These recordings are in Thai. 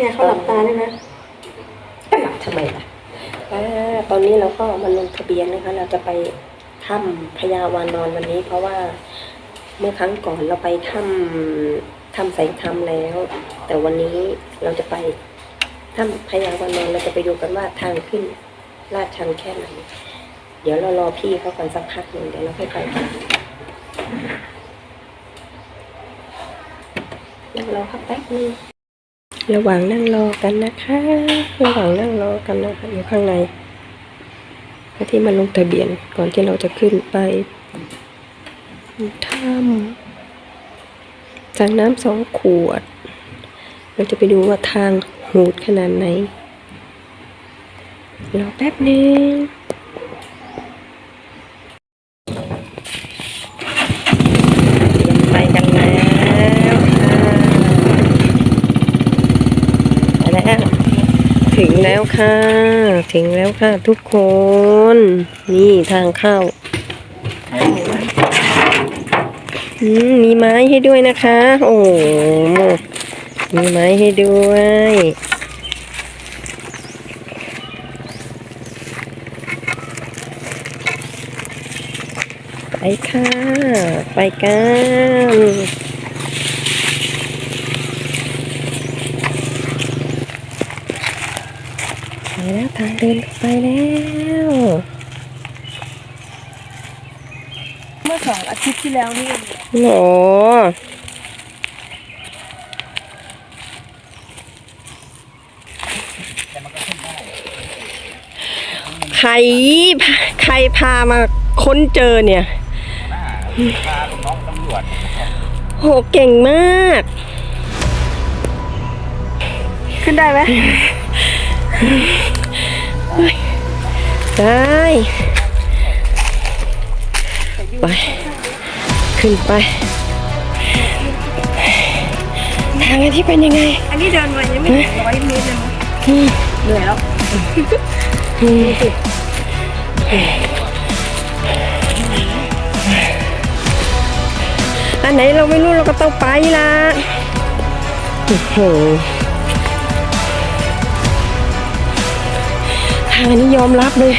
เนี่ยเขาหลับตาได้ไหมหลับทำไมล่ะอตอนนี้เราก็มาลงทะเบียนนะคะ เราจะไปถ้ำพญาวานอนวันนี้ เพราะว่าเมื่อครั้งก่อนเราไปถ้ำถ้ำแสงธรรมแล้ว แต่วันนี้เราจะไปถ้ำพญาวานอนเราจะไปดูกันว่าทางขึ้นลาดชันแค่ไหน เดี๋ยวเรารอพี่เขาก่อนสักพักหนึ่งเดี๋ยวเราค่อยไปกันนั่งรอครับแป๊บนึง ระหว่างนั่งรอกันนะคะ ระหว่างนั่งรอกันนะคะอยู่ข้างในที่มาลงทะเบียนก่อนที่เราจะขึ้นไปถ้ำจากน้ำสองขวด เราจะไปดูว่าทางหูดขนาดไหนรอแป๊บนึงไปกันแล้วค่ะ ไปแล้ว ถึงแล้วค่ะ ถึงแล้วค่ะทุกคน นี่ทางเข้าอืมมีไม้ให้ด้วยนะคะ โอ้โหมีไม้ให้ด้วย ไปค่ะ ไปกัน ไป แล้วทางเดินไปแล้วเมื่อสองอาทิตย์ที่แล้วนี่เองโอ้ใครใครพามาค้นเจอเนี่ยพาลูกน้องตำรวจโหเก่งมาก ขึ้นได้ไหม ได้ไป ขึ้นไป ทางที่เป็นยังไง อันนี้เดินมายังไม่ถึงร้อยเมตรเลยมั้งอืมเหนื่อยแล้วอืมอันไหนเราไม่รู้เราก็ต้องไปละโอ้โหางนี้ยอมรับเลย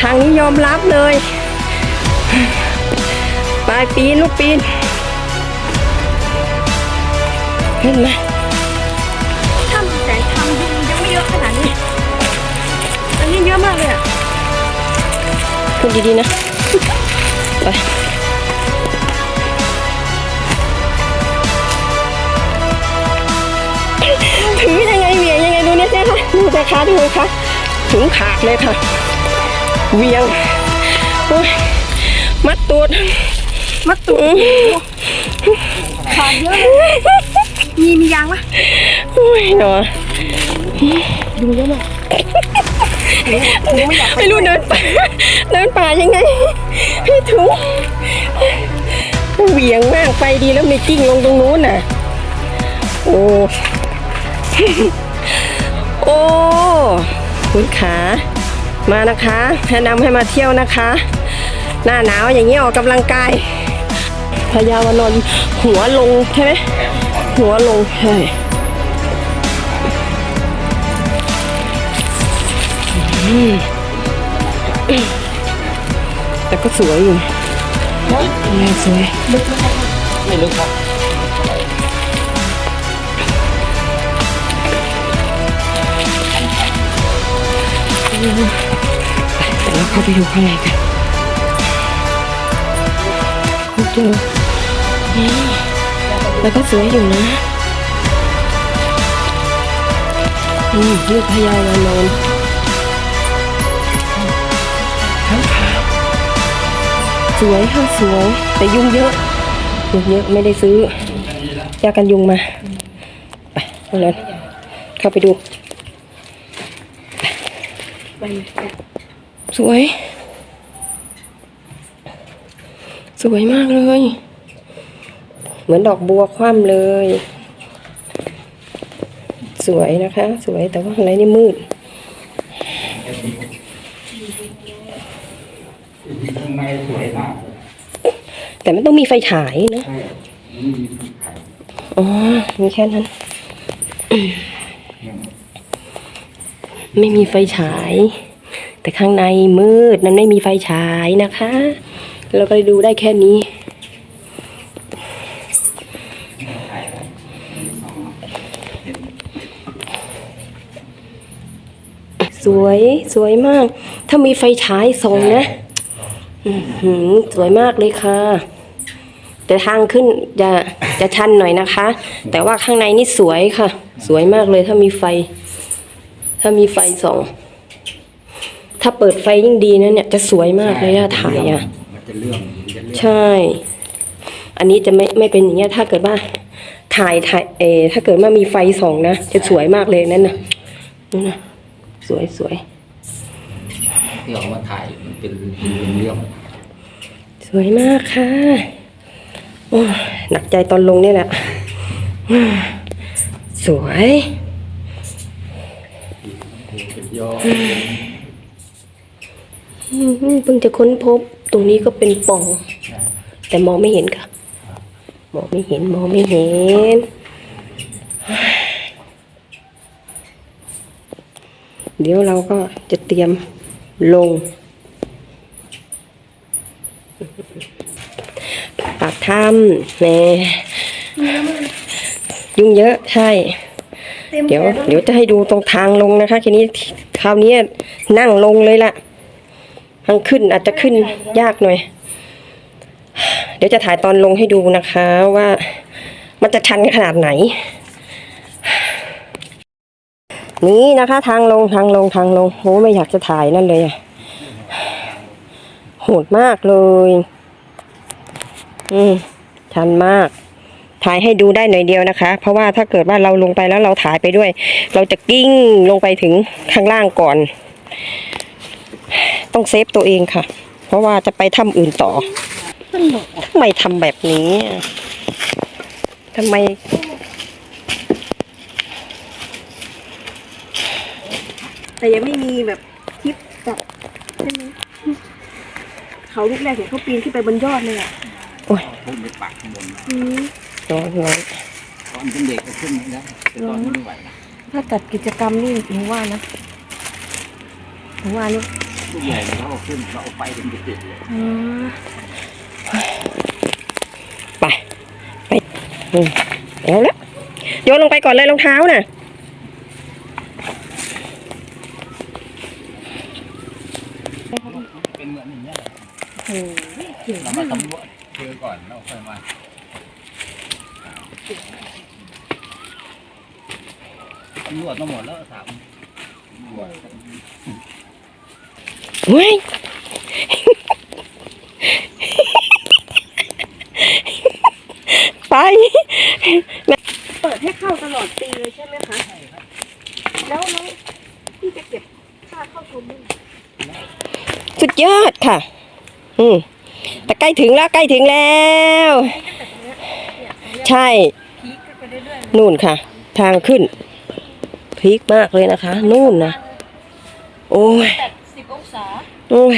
ทางนี้ยอมรับเลยไปปีนลูกปีนเห็นไหมถ้ำแสงทำยุงยังไม่เยอะขนาดนี้ อันนี้เยอะมากเลยอะพูดดีๆนะ คะดูแต่ขาดูค่ะถึงขาดเลยค่ะเหวียงโอ้ยมัดตูดมัดตุอืมขาดเยอะเลยมีมียางปะโอ้ยหนอดูเยอะมากผมไม่อยากไม่รู้เดินป่าเดินป่ายังไง พี่ถุงเหวี่ยงมากไปดีแล้วไม่กิ้งลงตรงนู้นน่ะ โอ้ โอ้คุณขามานะคะแนะนำให้มาเที่ยวนะคะ หน้าหนาวอย่างนี้ออกกำลังกายพญาวนนหัวลงใช่ไหมหัวลงใช่แต่ก็สวยอยู่สวยไม่ลึกครับ แต่เราเข้าไปดูข้างในกันคุณเจอนี่แล้วก็สวยอยู่นะอืมนี่พญาวานอนข้างขาวสวยค่ะสวยแต่ยุงเยอะยุงเยอะไม่ได้ซื้อยากันยุงมา ไปเอาเลยเข้าไปดู สวย สวยมากเลย เหมือนดอกบัวคว่ำเลย สวยนะคะ สวยแต่ว่าอะไรนี่มืดข้างในสวยมากแต่มันต้องมีไฟฉายนะใช่ไม่มีสีขาวอ๋อ มีแค่นั้น ไม่มีไฟฉาย แต่ข้างในมืดมันไม่มีไฟฉายนะคะ เราก็ดูได้แค่นี้ สวยสวยมาก ถ้ามีไฟฉายส่องนะสวยมากเลยค่ะ แต่ทางขึ้นจะจะชันหน่อยนะคะ แต่ว่าข้างในนี่สวยค่ะ สวยมากเลยถ้ามีไฟ ถ้ามีไฟส่อง ถ้าเปิดไฟยิ่งดีนะเนี่ยจะสวยมากเลยอะถ่ายอะมันจะเรื่องมันจะเรื่องใช่ อันนี้จะไม่ไม่เป็นอย่างเงี้ย ถ้าเกิดว่า ถ่ายถ่ายเออถ้าเกิดว่ามีไฟส่องนะจะสวยมากเลยนั่นนะนั่นนะสวยสวยที่ออกมาถ่ายมันเป็นเรื่องสวยมากค่ะโอ้ยหนักใจตอนลงเนี่ยแหละอืมสวยเป็น ยออืมเพิ่งจะค้นพบตรงนี้ก็เป็นป่อง แต่มองไม่เห็นค่ะ มองไม่เห็นมองไม่เห็น เดี๋ยวเราก็จะเตรียมลง ปากถ้ำแหม่ยุ่งเยอะใช่ เต็มเดี๋ยวแขนเดี๋ยวจะให้ดูตรงทางลงนะคะทีนี้คราวนี้นั่งลงเลยล่ะทางขึ้นอาจจะขึ้นยากหน่อย เดี๋ยวจะถ่ายตอนลงให้ดูนะคะว่ามันจะชันขนาดไหน นี่นะคะ ทางลงทางลงทางลงโหไม่อยากจะถ่ายนั่นเลยอะโหดมากเลย อืมชันมาก ถ่ายให้ดูได้หน่อยเดียวนะคะ เพราะว่าถ้าเกิดว่าเราลงไปแล้วเราถ่ายไปด้วย เราจะกิ้งลงไปถึงข้างล่างก่อน ต้องเซฟตัวเองค่ะ เพราะว่าจะไปถ้ำอื่นต่อทำไมทำแบบนี้อะทำไมแต่ยังไม่มีแบบคลิปแบบใช่ไหมเขาลูกแรกเห็นเขาปีนขึ้นไปบนยอดเลยอะพุ่งไปปักข้างบนนะอืม ร้อนร้อนตอนเป็นเด็กก็ขึ้นไม่ได้แต่ตอนนี้ไม่ไหวนะถ้าจัดกิจกรรมนี่หนูว่านะหนูว่านี่ลูกใหญ่เราเอาขึ้นเราเอาไปถึงจะติดเลยอืมไปไปอืมเอาละโยนลงไปก่อนเลยรองเท้าน่ะเป็นเหมือนอย่างเงี้ยโอ้โหเรามาสำรวจเจอก่อนแล้วค่อยมาตำ รวจมาหมดแล้วสามตำรวจเฮ้ยไป เปิดให้เข้าตลอดปีเลยใช่ไหมคะแล้วแล้วพี่จะเก็บค่าเข้าชมด้วยไหมสุดยอดค่ะ อืมแต่ใกล้ถึงแล้วใกล้ถึงแล้ว ใช่พีคขึ้นไปเรื่อยนู่นค่ะ ทางขึ้น พีคมากเลยนะคะ นู่นนะโอ้ยสิบองศาโอ้ย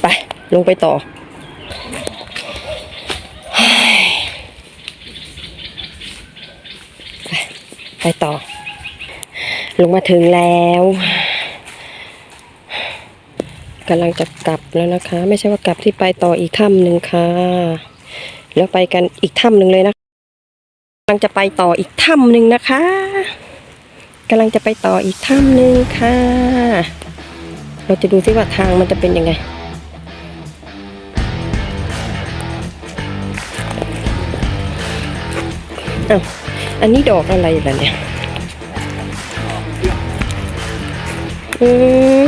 ไป ลงไปต่อไปไปต่อ ลงมาถึงแล้วกำลังจะกลับแล้วนะคะ ไม่ใช่ว่ากลับที่ไปต่ออีกถ้ำหนึ่งค่ะ แล้วไปกันอีกถ้ำหนึ่งเลยนะ กำลังจะไปต่ออีกถ้ำหนึ่งนะคะกำลังจะไปต่ออีกถ้ำหนึ่งค่ะ เราจะดูซิว่าทางมันจะเป็นยังไง อ้าว อันนี้ดอกอะไรล่ะเนี่ย อือ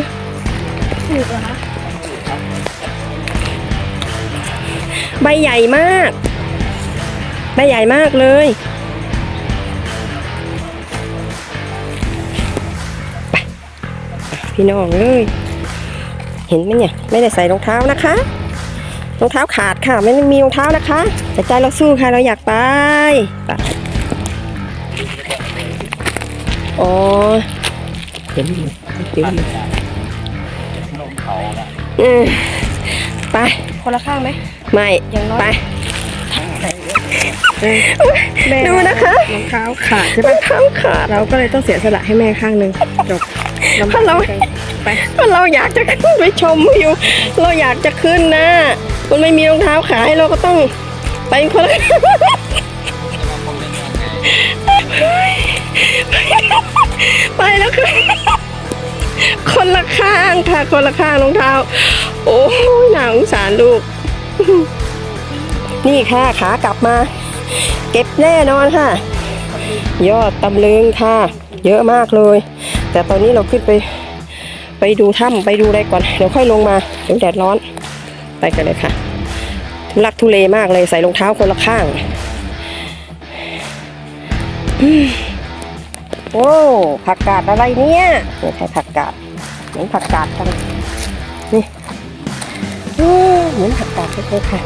ใบใหญ่มาก ใบใหญ่มากเลยไปไปพี่น้องเลย เห็นไหมเนี่ย ไม่ได้ใส่รองเท้านะคะรองเท้าขาดค่ะ ไม่มีรองเท้านะคะแต่ใจเราสู้ค่ะเราอยากไปไปอ๋อเห็นอยู่เห็นอยู่ลงเขานะอืมไปคนละข้างไหมไม่อย่างน้อยไป แม่ดูนะคะรองเท้าขาดใช่รปะองเท้าขาดเราก็เลยต้องเสียสละให้แม่ข้างหนึ่งจบเพราะเราไปเพราะเราอยากจะขึ้นไปชมวิวเราอยากจะขึ้นนะมันไม่มีรองเท้าขายเราก็ต้องไปคนละไปแล้วค่ะคนละข้างค่ะคนละข้างรองเท้า โอ้ยน่าสงสารลูก นี่ค่ะขากลับมา เก็บแน่นอนค่ะ ยอดตำลึงค่ะ เยอะมากเลย แต่ตอนนี้เราขึ้นไป ไปดูถ้ำไปดูอะไรก่อน เดี๋ยวค่อยลงมาเดี๋ยวแดดร้อน ไปกันเลยค่ะ ทุลักทุเลมากเลยใส่รองเท้าคนละข้างโอ้ผักกาดอะไรเนี่ยนี่ใช่ผักกาดเหมือนผักกาดจังนี่เหมือนผักกาดเลยค่ะ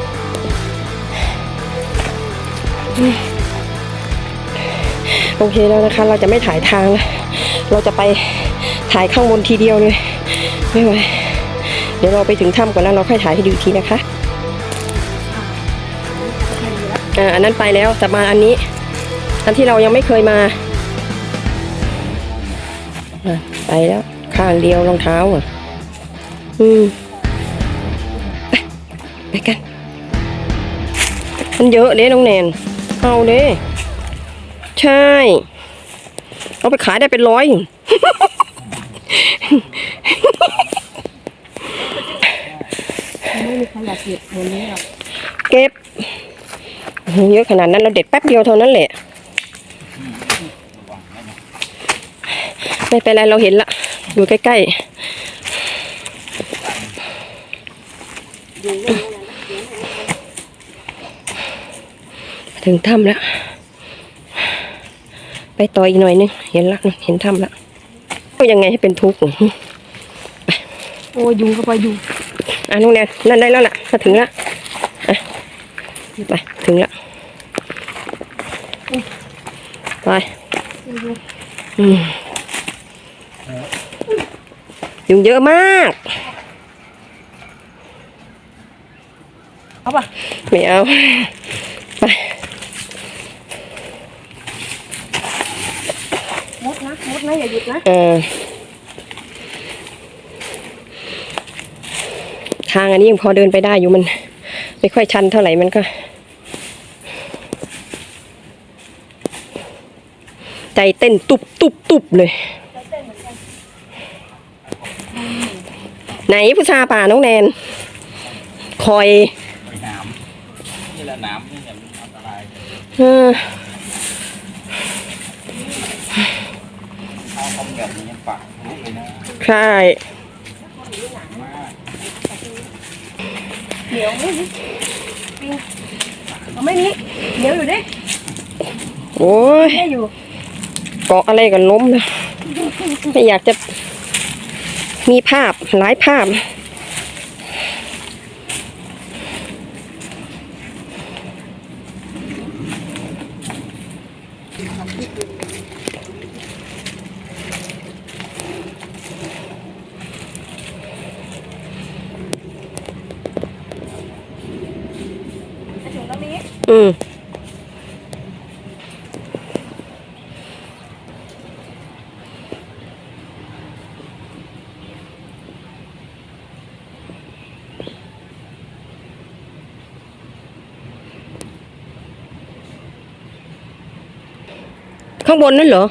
โอเคแล้วนะคะ เราจะไม่ถ่ายทางเราจะไปถ่ายข้างบนทีเดียวเลยไม่ไหวเดี๋ยวเราไปถึงถ้ำก่อนแล้วเราค่อยถ่ายให้ดูอีกทีนะคะอ่าอันนั้นไปแล้วแต่มาอันนี้ อันที่เรายังไม่เคยมาไปแล้วข้างเดียวรองเท้าอะอืมไปไปกัน มันเยอะเด้น้องแนน เอาเด้ใช่ เอาไปขายได้เป็นร้อย ไม่มีใครอยากเก็บคนนี้หรอกเก็บเยอะขนาดนั้นเราเด็ดแป๊บเดียวเท่านั้นแหละ ไม่เป็นไรเราเห็นละ อยู่ใกล้ๆ ถึงถ้ำแล้ว ไปต่ออีกหน่อยนึง เห็นละเห็นถ้ำละก็ยังไงให้เป็นทุกข์โอ้ยุงเข้าไปยุงอะน้องแนนนั่นได้แล้วล่ะมาถึงละอะไปถึงละไปอืมยุงเยอะมากเอาป่ะไม่เอา ไป มด นะมดนะอย่าหยุดนะเออทางอันนี้ยังพอเดินไปได้อยู่มัน ไม่ค่อยชันเท่าไหร่มันก็ ใจเต้นตุบตุบตุบเลยไหนผู้ชาป่าน้องแนน คอยไปน้ำนี่แหละน้ำนี่เนี่ยมันอันตราย เออ ข้าวคอมแบบนี้ยังปักรู้เลยนะ ใช่มากเดี๋ยวไม่มีปิงเอาไม่มีเดี๋ยวอยู่ดิโอ้ยแม่อยู่เกาะอะไรกันล้มนะไม่อยากจะมีภาพหลายภาพ แล้วมีอืม ข้างบนนั่นเหรอ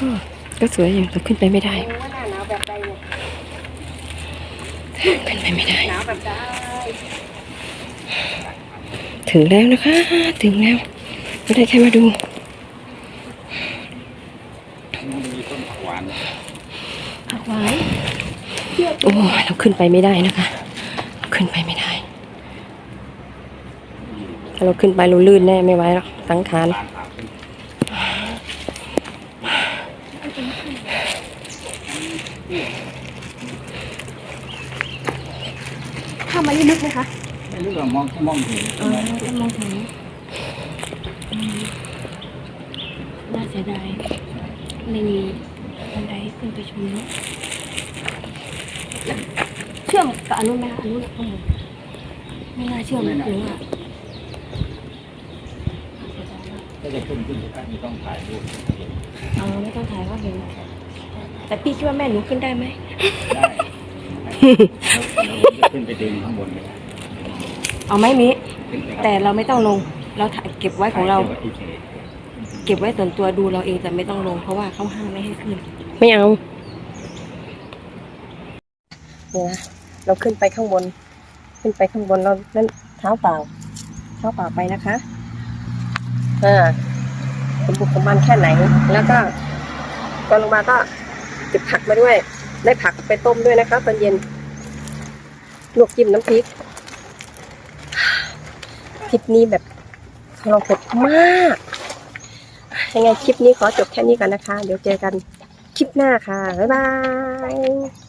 ก็ก็สวยอยู่แต่ขึ้นไปไม่ได้ว่าหน้าหนาวแบบใดเนี่ยขึ้นไปไม่ได้หนาวแบบใดถึงแล้วนะคะ ถึงแล้วไม่ได้แค่มาดูมันมีต้นผักหวานผักหวานโอ้ยเราขึ้นไปไม่ได้นะคะเราขึ้นไปไม่ได้ถ้าเราขึ้นไปเราลื่นแน่ไม่ไหวหรอกสังขาร ลานขาวขึ้น เข้ามาลึกๆไหมคะไม่รู้ว่ามองมองเห็นอ๋อจะมองเห็นอืมน่าเสียดายไม่มีบันไดให้ขึ้นไปชมนกเชื่อมกับอันนู้นไหมคะอันนู้นข้างบนไม่น่าเชื่อมหรือว่าถ้าจะขึ้นขึ้นก็ไม่ต้องถ่ายรูปเอาไม่ต้องถ่ายก็เห็นแต่พี่คิดว่าแม่หนูขึ้นได้ไหมได้แล้ว จะขึ้นไปดึงข้างบนเลยเอาไหมมิขึ้นไปแต่เราไม่ต้องลง เราถ่ายเก็บไว้ของเราถ่ยเฉยเก็บไว้ส่วนตัวดูเราเองแต่ไม่ต้องลง เพราะว่าเขาห้ามไม่ให้ขึ้นไม่เอาเนี่ยนะเราขึ้นไปข้างบน ขึ้นไปข้างบนเราเล่นเท้าเปล่า เท้าเปล่าไปนะคะอ่าเป็นบุกของมันแค่ไหน แล้วก็ก่อนลงมาก็เก็บผักมาด้วย ได้ผักไปต้มด้วยนะคะตอนเย็น ลวกจิ้มน้ำพริกคลิปนี้แบบเราเผ็ดมาก ยังไงคลิปนี้ขอจบแค่นี้กันนะคะ เดี๋ยวเจอกันคลิปหน้าค่ะ บ๊ายบาย